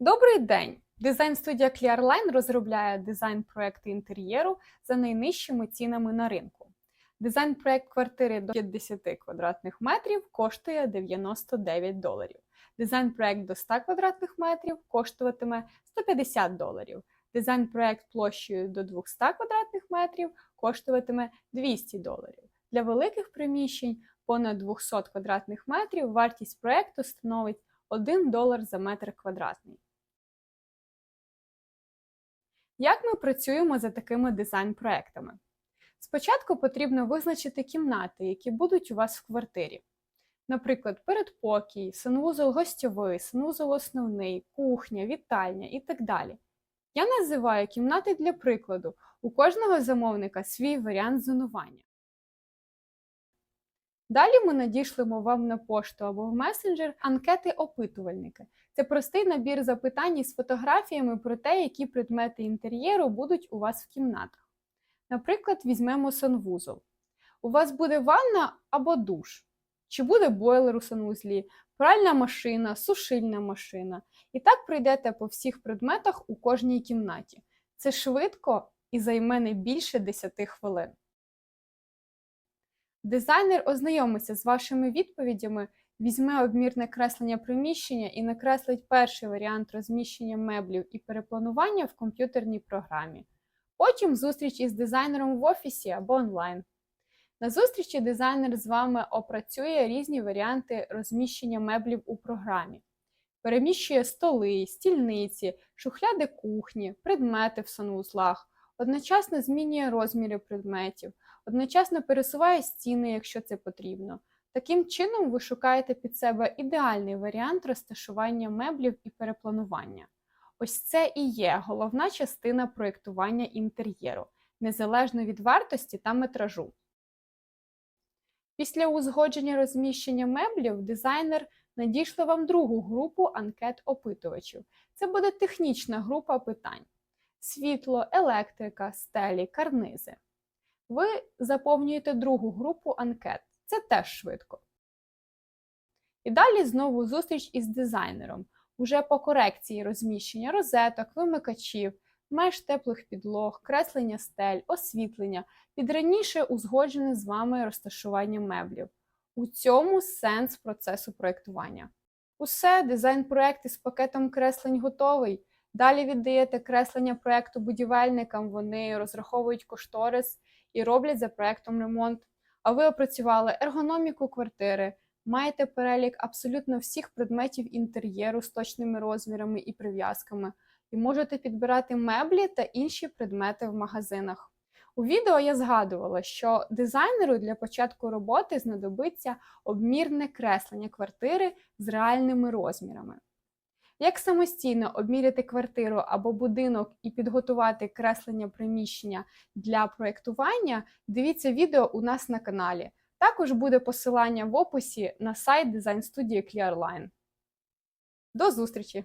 Добрий день! Дизайн-студія Clearline розробляє дизайн-проекти інтер'єру за найнижчими цінами на ринку. Дизайн-проект квартири до 50 квадратних метрів коштує 99 доларів. Дизайн-проект до 100 квадратних метрів коштуватиме 150 доларів. Дизайн-проект площею до 200 квадратних метрів коштуватиме 200 доларів. Для великих приміщень понад 200 квадратних метрів вартість проекту становить 1 долар за метр квадратний. Як ми працюємо за такими дизайн-проектами? Спочатку потрібно визначити кімнати, які будуть у вас в квартирі. Наприклад, передпокій, санвузол гостьовий, санвузол основний, кухня, вітальня і так далі. Я називаю кімнати для прикладу. У кожного замовника свій варіант зонування. Далі ми надішлемо вам на пошту або в месенджер анкети-опитувальники. Це простий набір запитань з фотографіями про те, які предмети інтер'єру будуть у вас в кімнатах. Наприклад, візьмемо санвузол. У вас буде ванна або душ, чи буде бойлер у санвузлі, пральна машина, сушильна машина. І так пройдете по всіх предметах у кожній кімнаті. Це швидко і займе не більше 10 хвилин. Дизайнер ознайомиться з вашими відповідями, візьме обмірне креслення приміщення і накреслить перший варіант розміщення меблів і перепланування в комп'ютерній програмі. Потім зустріч із дизайнером в офісі або онлайн. На зустрічі дизайнер з вами опрацює різні варіанти розміщення меблів у програмі, переміщує столи, стільниці, шухляди кухні, предмети в санвузлах, одночасно змінює розміри предметів, одночасно пересуває стіни, якщо це потрібно. Таким чином, ви шукаєте під себе ідеальний варіант розташування меблів і перепланування. Ось це і є головна частина проєктування інтер'єру, незалежно від вартості та метражу. Після узгодження розміщення меблів дизайнер надійшле вам другу групу анкет-опитувачів. Це буде технічна група питань: світло, електрика, стелі, карнизи. Ви заповнюєте другу групу анкет. Це теж швидко. І далі знову зустріч із дизайнером. Уже по корекції розміщення розеток, вимикачів, меж теплих підлог, креслення стель, освітлення під раніше узгоджене з вами розташування меблів. У цьому сенс процесу проєктування. Усе, дизайн-проект із пакетом креслень готовий. Далі віддаєте креслення проєкту будівельникам, вони розраховують кошторис і роблять за проєктом ремонт. А ви опрацювали ергономіку квартири, маєте перелік абсолютно всіх предметів інтер'єру з точними розмірами і прив'язками, і можете підбирати меблі та інші предмети в магазинах. У відео я згадувала, що дизайнеру для початку роботи знадобиться обмірне креслення квартири з реальними розмірами. Як самостійно обміряти квартиру або будинок і підготувати креслення приміщення для проєктування, дивіться відео у нас на каналі. Також буде посилання в описі на сайт дизайн студії Clearline. До зустрічі!